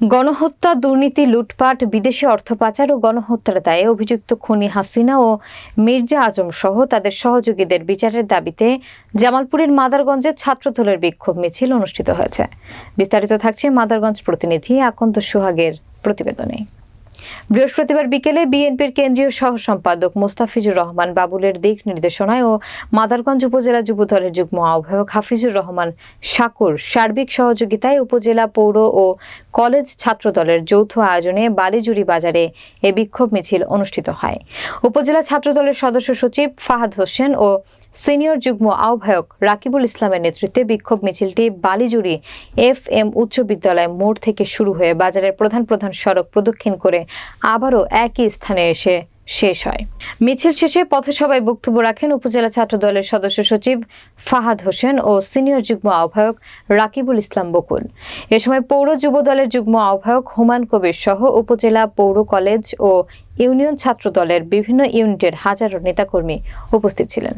গণহত্যা, দুর্নীতি, লুটপাট, বিদেশি অর্থ পাচার ও গণহত্যার দায়ে অভিযুক্ত খুনি হাসিনা ও মির্জা আজম সহ তাদের সহযোগীদের বিচারের দাবিতে জামালপুরের মাদারগঞ্জে ছাত্রদলের বিক্ষোভ মিছিল অনুষ্ঠিত হয়েছে। বিস্তারিত থাকছে মাদারগঞ্জ প্রতিনিধি আকন্ত সুহাগের প্রতিবেদনে। বৃহস্পতিবার বিকেলে বিএনপির কেন্দ্রীয় সহ সম্পাদক মোস্তাফিজুর রহমান বাবুলের দিক নির্দেশনায় ও মাদারগঞ্জ উপজেলা যুবদলের যুগ্ম আহ্বায়ক হাফিজুর রহমান শাকুর সার্বিক সহযোগিতায় উপজেলা পৌর ও কলেজ ছাত্রদলের যৌথ আয়োজনে বালিজুড়ি বাজারে এ বিক্ষোভ মিছিল অনুষ্ঠিত হয়। উপজেলা ছাত্রদলের সদস্য সচিব ফাহাদ হোসেন ও সিনিয়র যুগ্ম আহ্বায়ক রাকিবুল ইসলামের নেতৃত্বে বিক্ষোভ মিছিলটি বালিজুড়ি এফ এম উচ্চ বিদ্যালয় মোড় থেকে শুরু হয়ে বাজারের প্রধান প্রধান সড়ক প্রদক্ষিণ করে আবারও একই স্থানে এসে শেষ হয়। মিছিল শেষে পথসভায় বক্তব্য রাখেন উপজেলা ছাত্র দলের সদস্য সচিব ফাহাদ হোসেন ও সিনিয়র যুগ্ম আহ্বায়ক রাকিবুল ইসলাম বকুল। এ সময় পৌর যুব দলের যুগ্ম আহ্বায়ক হুমান কবির সহ উপজেলা পৌর কলেজ ও ইউনিয়ন ছাত্র দলের বিভিন্ন ইউনিটের হাজারো নেতাকর্মী উপস্থিত ছিলেন।